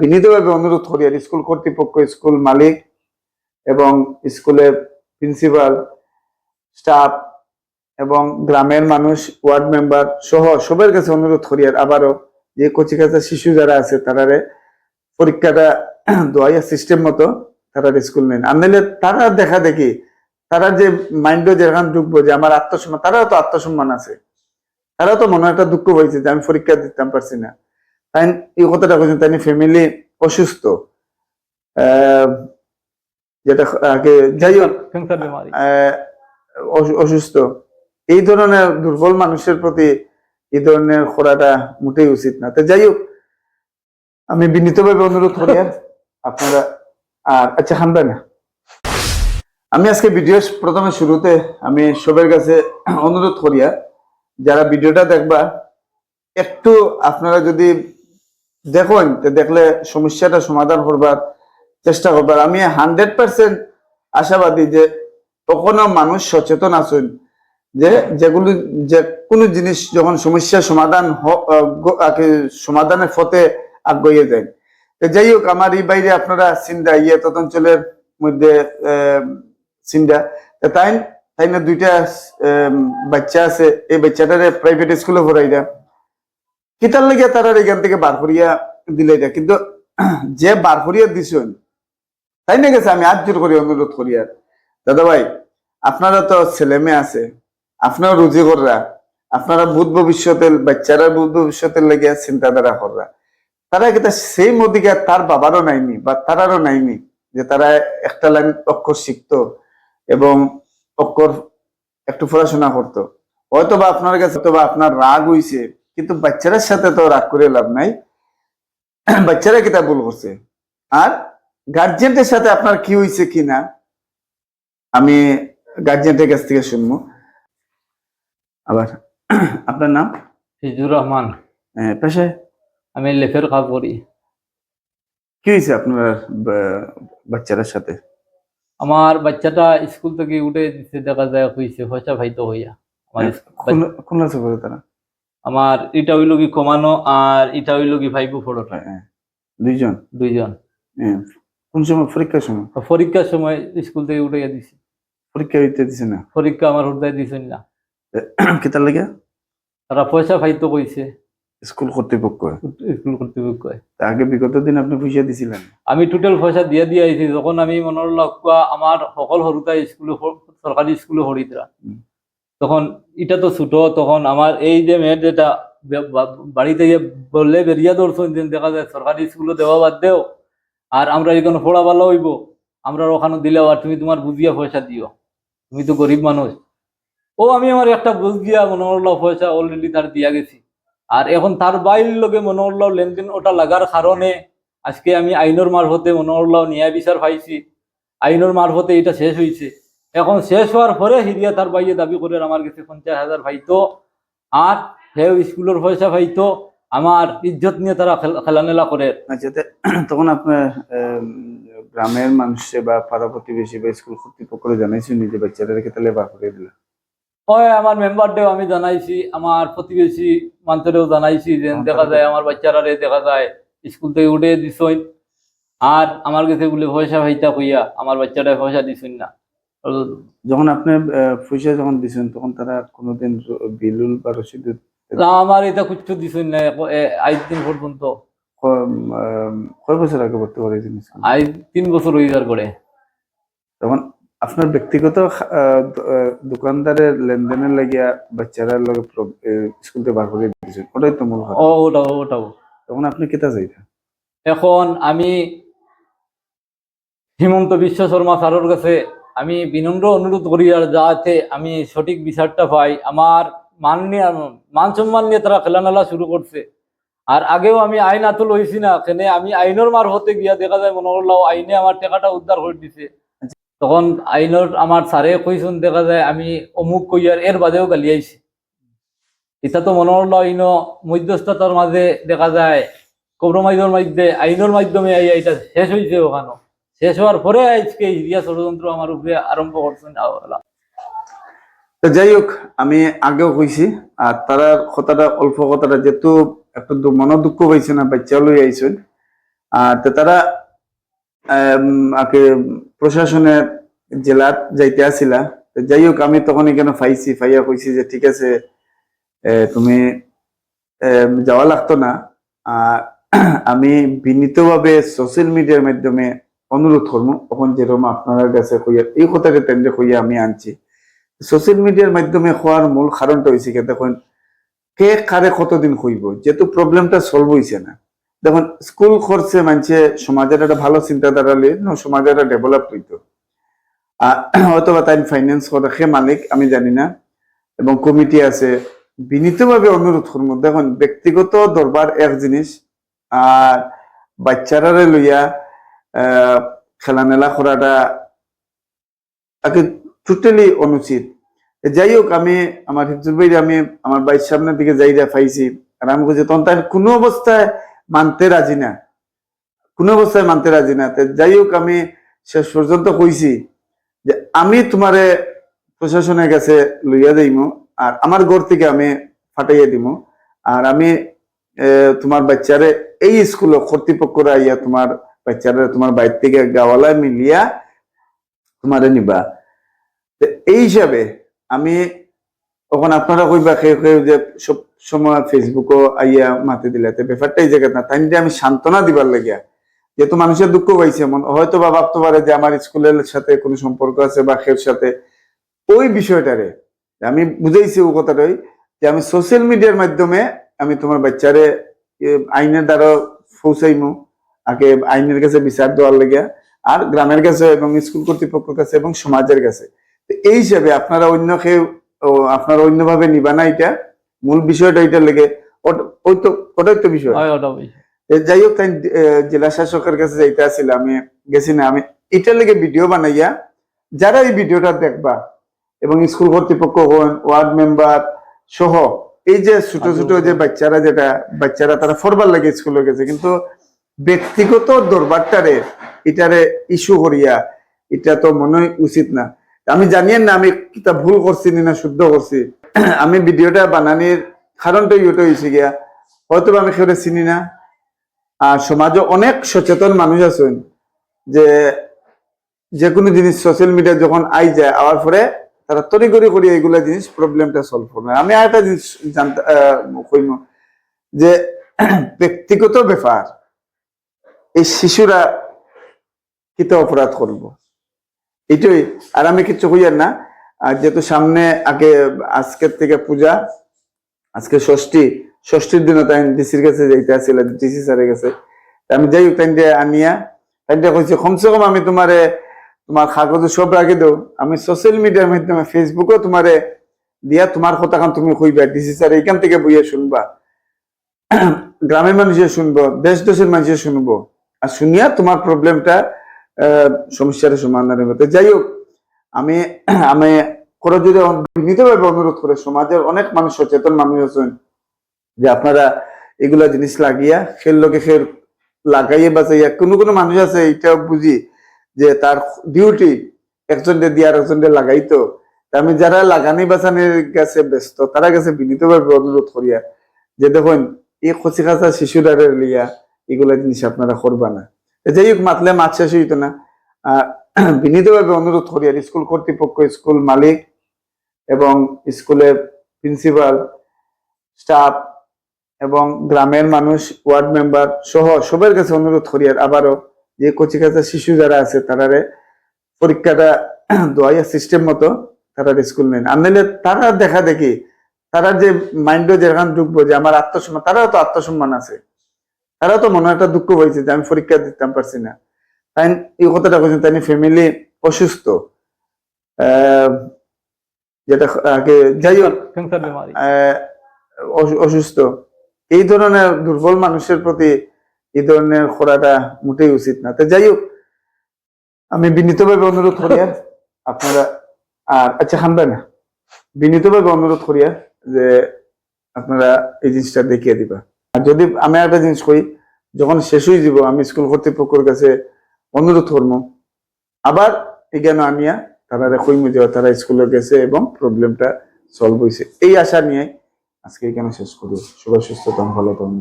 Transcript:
বিনীতভাবে অনুরোধ করি, আর স্কুল কর্তৃপক্ষ, স্কুল মালিক এবং স্কুলের প্রিন্সিপাল, স্টাফ এবং গ্রামের মানুষ, ওয়ার্ড মেম্বার সহ সবার কাছে অনুরোধ করি, আর আবারও যে কচিকাচা শিশু যারা আছে, তারারে পরীক্ষাটা দোয়াইয়া সিস্টেম মতো তারা স্কুল নেন। আর নাহলে তারা দেখা দেখি, তারা যে মাইন্ডে যেখান ঢুকবো যে আমার আত্মসম্মান, তারাও তো আত্মসম্মান আছে। তারাও তো মনে একটা দুঃখ হয়েছে যে আমি পরীক্ষা দিতাম পারছি না। তাই এই কথাটা বলছেন তাই ফ্যামিলি অসুস্থ। যেটা আগে যাই হোক অসুস্থ। এই ধরনের দুর্বল মানুষের প্রতি এই ধরনের করাটা মোটেই উচিত না। তো যাই হোক আমি বিনীতভাবে অনুরোধ করি আর আপনারা আর আচ্ছা খানবে না আমি আজকে ভিডিও প্রথমে শুরুতে আমি সবার কাছে অনুরোধ করি আর যারা ভিডিওটা দেখবা একটু আপনারা যদি দেখুন দেখলে সমস্যাটা সমাধান করবার চেষ্টা করবার। আমি হান্ড্রেড পার্সেন্ট আশাবাদী যে কখনো মানুষ সচেতন আছেন যে যেগুলো যে কোনো জিনিস যখন সমস্যার সমাধান সমাধানের পথে আগ্রহী যায় যাই হোক, আমার এই বাইরে আপনারা সিন্দা ইয়ে ততঞ্চলের মধ্যে সিন্দা তাই তাই না দুইটা বাচ্চা আছে। এই বাচ্চাটারে প্রাইভেট স্কুলে পড়াই দেয় কিতার লেগে তারা এখান থেকে বার করিয়া দিলে দেয় কিন্তু যে বার করিয়া দিছেন, তাই না গেছে? আমি আজ জোর করি অনুরোধ করি আর। দাদা ভাই, আপনারা তো ছেলে মেয়ে আছে, আপনারা রুজি কররা, আপনারা বুধ ভবিষ্যতের বাচ্চারা বুধ ভবিষ্যতের লেগে চিন্তাধারা কররা। তারা কিন্তু সেই মদিকে তার বাবারও নাইনি বা তারারও নাইনি, যে তারা একটা লাইন অক্ষর শিখতো এবং অক্ষর একটু পড়াশোনা করতো? হয়তো বা আপনার কাছে হয়তো বা আপনার রাগ হইছে কিন্তু বাচ্চাদের সাথে তো রাগ করে লাভ নাই। বাচ্চারা কিতা ভুল করছে? আর গার্জেন্টের সাথে আপনার কি হয়েছে কি না? আমি গার্জেন্টের কাছ থেকে শুনব। আবার আপনার নাম? হিজুর রহমান। পেশায়? আমি লেফের কাজ করি। কি হয়েছে আপনার বাচ্চাদের সাথে? আমার বাচ্চাটা স্কুল থেকে উঠে দিচ্ছে দেখা যায় হয়েছে হইয়া। আমার স্কুল- কোন তারা। আমার এটা হইল কি কমানো আর এটা হইল কি ফাইভ ফোরটা হ্যাঁ, দুইজন? দুইজন। হ্যাঁ। কোন সময়? পরীক্ষার সময়? পরীক্ষার সময় স্কুল থেকে উঠে দিছি। পরীক্ষা দিতে দিছে না? পরীক্ষা আমার হৃদয় দিছেন না। কেতার লাগে? তারা পয়সা ফাইতো কইছে। স্কুল কর্তৃপক্ষ? স্কুল কর্তৃপক্ষ। আগে বিগত দিন আপনি পয়সা দিছিলেন? আমি টোটাল পয়সা দিয়ে দিয়ে আইছি যখন আমি মনৰ লগা আমার সকল সৰুতা স্কুলে সরকারি স্কুলে হরিতরা। তখন এটা তো ছোট, তখন আমার এই যে মেয়ের যেটা বাড়িতে গিয়ে বললে বেরিয়া যে দেখা যায় সরকারি স্কুলে দেওয়া বাদ দেও, আর আমরা এখানে পড়া ভালো হইব, আমরা ওখানে দিলেও আর তুমি তোমার বুঝিয়া পয়সা দিও। তুমি তো গরিব মানুষ। ও, আমি আমার একটা বুঝ গিয়া মনোহরলাভ পয়সা অলরেডি তার দিয়া গেছি। আর এখন তার বাইর লগে মনোহরলাভ লেনদেন ওটা লাগার কারণে আজকে আমি আইনের মারফতে মনোহরলাভ ন্যায় বিচার পাইছি। আইনের মারফতে এটা শেষ হয়েছে এখন শেষ হওয়ার পরে হিরিয়া তার বাইয়ে দাবি করে আমার কাছে পঞ্চাশ হাজার পাইতো আর সেও স্কুলের পয়সা পাইতো আমার ইজ্জত নিয়ে তারা খেল- খেলামেলা করে। আচ্ছা তখন আপনার গ্রামের মানুষে বা পাড়া প্রতিবেশী বা স্কুল কর্তৃপক্ষ জানাইছেন যে বাচ্চাদের রেখে তাহলে বার করে দিল? হয় আমার মেম্বারদেরও আমি জানাইছি আমার প্রতিবেশী মানুষেরও জানাইছি যে দেখা যায় আমার বাচ্চারা দেখা যায় স্কুল থেকে উঠে দিছইন আর আমার কাছে বলে পয়সা ভাইতা কইয়া আমার বাচ্চাটা পয়সা দিছইন না। যখন আপনি পয়সা যখন দিছেন তখন তারা কোনোদিন বিলুল বা রসিদ না, আমার এটা কিচ্ছু দিছইন না আজ দিন পর্যন্ত। কয় বছর আগে ভর্তি করে জিনিস আজ তিন বছর রোজগার করে তখন আপনার ব্যক্তিগত দোকানদারের লেনদেনের লাগিয়া বাচ্চারা লগে প্র- স্কুল থেকে বার করে দিয়েছেন ওটাই তো মূল কথা। ও ওটাও ওটাও। তখন আপনি কেতা চাইতেন এখন আমি হিমন্ত বিশ্ব শর্মা স্যারের কাছে আমি বিনম্র অনুরোধ করি আর যাতে আমি সঠিক বিচারটা পাই। আমার মান নিয়ে, মান সম্মান নিয়ে তারা খেলানেলা শুরু করছে। আর আগেও আমি আইন আতুল হয়েছি না, কেনে আমি আইনের মার হতে গিয়া দেখা যায়, মনে করলাম আইনে আমার টাকাটা উদ্ধার করে দিছে। তখন আইনের আমার স্যারে কইসুন দেখা যায় আমি অমুক কইয়ার এর বাদেও গালিয়াইছি এটা তো মনে করল আইন মধ্যস্থতার মাঝে দেখা যায় কম্প্রোমাইজের মাধ্যমে আইনের মাধ্যমে এটা শেষ হয়েছে ওখানে শেষ হওয়ার পরে আজকে হিরিয়া ষড়যন্ত্র আমার উপরে আরম্ভ করছেন তো যাই হোক, আমি আগেও কইছি, আর তারা কথাটা, অল্প কথাটা যেহেতু একটু মন দুঃখ পাইছে না, বাচ্চা লই আইছেন। আর তো তারা আগে প্রশাসনের জেলার যাইতে আসিলা তো যাই হোক, আমি তখন এখানে পাইছি পাইয়া কইছি যে ঠিক আছে তুমি যাওয়া লাগতো না। আমি বিনীতভাবে সোশ্যাল মিডিয়ার মাধ্যমে অনুরোধ করব তখন যেরকম আপনার কাছে কইয়া এই কথাটা তেমনি কইয়া আমি আনছি। সোশ্যাল মিডিয়ার মাধ্যমে হওয়ার মূল কারণটা হয়েছে কি দেখুন কে কারে কতদিন হইব যেহেতু প্রবলেমটা সলভ হইছে না। দেখুন স্কুল করছে মানছে সমাজের একটা ভালো চিন্তাধারা ন সমাজের একটা ডেভেলপ হইতো আহ, অথবা তাই ফাইন্যান্স করে সে মালিক আমি জানি না এবং কমিটি আছে। বিনীতভাবে অনুরোধ করব দেখুন ব্যক্তিগত দরবার এক জিনিস আর বাচ্চারারে লইয়া খেলামেলা করাটা তাকে টোটালি অনুচিত। যাই হোক, আমি আমার হিফজুল ভাই আমি আমার বাইর সামনের দিকে যাই পাইছি আর আমি বলছি, তখন কোনো অবস্থায় মানতে রাজি না। কোনো অবস্থায় মানতে রাজি না। যাই হোক, আমি শেষ পর্যন্ত কইছি যে, আমি তোমারে প্রশাসনের কাছে লইয়া যাইমু, আর আমার ঘর থেকে আমি ফাটাইয়া দিমু। আর আমি তোমার বাচ্চারে এই স্কুলে কর্তৃপক্ষরা আইয়া তোমার বাচ্চারে তোমার বাইর থেকে গাওয়ালা মিলিয়া তোমারে নিবা। তো এই হিসাবে আমি তখন আপনারা কইবা কেউ কেউ যে সব সময় ফেসবুকও আইয়া মাতি দিলে, তো ব্যাপারটা এই জায়গা না তাই আমি সান্ত্বনা দিবার লাগিয়া, যেহেতু মানুষের দুঃখ পাইছে মন হয়তো বা ভাবতে পারে যে আমার স্কুলের সাথে কোনো সম্পর্ক আছে বা খের সাথে। ওই বিষয়টারে আমি বুঝাইছি ও কথাটাই, যে আমি সোশ্যাল মিডিয়ার মাধ্যমে আমি তোমার বাচ্চারে আইনের দ্বারা পৌঁছাইমু। আগে আইনের কাছে বিচার দেওয়ার লাগিয়া আর গ্রামের কাছে এবং স্কুল কর্তৃপক্ষের কাছে এবং সমাজের কাছে। এই হিসাবে আপনারা অন্য কেউ আপনারা অন্যভাবে নিবা না এটা। মূল বিষয়টা এটা লেগে ওটাই তো বিষয়। যাই হোক তাই জেলা শাসকের কাছে যাইতে আসছিল আমি গেছি না। আমি এটার লেগে ভিডিও বানাইয়া যারা এই ভিডিওটা দেখবা এবং স্কুল কর্তৃপক্ষ হন ওয়ার্ড মেম্বার সহ এই যে ছোট ছোট যে বাচ্চারা যেটা বাচ্চারা তারা ফরবার লাগে স্কুলে গেছে। কিন্তু ব্যক্তিগত দরবারটারে এটারে ইস্যু করিয়া, এটা তো মনে উচিত না। আমি জানিয়ে না আমি কিতা ভুল করছি না শুদ্ধ করছি। আমি ভিডিওটা বানানির কারণটা ইউটা হয়েছে গিয়া। হয়তো আমি কেউ চিনি না। আর সমাজে অনেক সচেতন মানুষ আছেন যে যে কোনো জিনিস সোশ্যাল মিডিয়া যখন আই যায়, আওয়ার পরে তারা তড়িগড়ি করি এইগুলা জিনিস প্রবলেমটা সলভ করবে। আমি আর একটা জিনিস জানতে কইম যে ব্যক্তিগত ব্যাপার শিশুরা কিতা অপরাধ করব? এটাই আর আমি কিছু কইয়ার না। আর যেহেতু সামনে আগে, আজকের থেকে পূজা, আজকে ষষ্ঠী, ষষ্ঠীর দিনে তাই ডিসির কাছে যাইতে আসছিল ডিসি স্যারের কাছে। আমি যাই তাই আনিয়া, তাই কইছে, কমসে কম আমি তোমারে, তোমার কাগজ সব রাখি দেও। আমি সোশ্যাল মিডিয়ার মাধ্যমে ফেসবুকও তোমারে দিয়া তোমার কথা খান তুমি কইবা, ডিসি স্যার এইখান থেকে বইয়া শুনবা। গ্রামের মানুষে শুনব দেশ দেশের মানুষে শুনব। আর শুনিয়া তোমার প্রবলেমটা সমস্যার সমাধান হবে যাই হোক আমি আমি করে যদি বিনীতভাবে অনুরোধ করে সমাজের অনেক মানুষ সচেতন মানুষ আছেন, যে আপনারা এগুলা জিনিস লাগিয়া খেল লোকে ফের লাগাইয়ে বাঁচাইয়া, কোনো কোনো মানুষ আছে এটাও বুঝি যে তার ডিউটি একজনকে দিয়ে আর একজনকে লাগাইতো আমি যারা লাগানি বাঁচানির কাছে ব্যস্ত, তারা কাছে বিনীতভাবে অনুরোধ করিয়া, যে দেখুন, এই খসি খাসা শিশুরারে লিয়া এগুলা জিনিস আপনারা করবা না। যাই হোক, মাতলে মাছ শেষ হইতো না। বিনীতভাবে অনুরোধ করি, আর স্কুল কর্তৃপক্ষ, স্কুল মালিক এবং স্কুলের প্রিন্সিপাল, স্টাফ এবং গ্রামের মানুষ, ওয়ার্ড মেম্বার সহ সবার কাছে অনুরোধ করি, আর আবারও যে কচি কাঁচা শিশু যারা আছে, তারারে পরীক্ষাটা দোয়াইয়া সিস্টেম মতো তারা স্কুল নেন। আনলে তারা দেখা দেখি তারা যে মাইন্ডে যেরকম ঢুকবো যে আমার আত্মসম্মান, তারাও তো আত্মসম্মান আছে। তারাও তো মনে একটা দুঃখ হয়েছে যে আমি পরীক্ষা দিতাম পারছি না। তাই এই কথাটা বলছেন তাই ফ্যামিলি অসুস্থ। যেটা আগে যাই হোক অসুস্থ। এই ধরনের দুর্বল মানুষের প্রতি এই ধরনের করাটা মোটেই উচিত না। তো যাই হোক আমি বিনীতভাবে অনুরোধ করি আপনারা আর আচ্ছা খানবে না বিনীতভাবে অনুরোধ করি আর যে আপনারা এই জিনিসটা দেখিয়ে দিবা। যদি আমি একটা জিনিস করি যখন শেষ হয়ে যাব, আমি স্কুল কর্তৃপক্ষের কাছে অনুরোধ করব, আবার এখানে আনিয়া তারা রেখই যে তারা স্কুলে গেছে এবং প্রবলেমটা সলভ হয়েছে এই আশা নিয়ে আজকে এখানে শেষ করি। সবাই সুস্থ, তখন ভালো তখন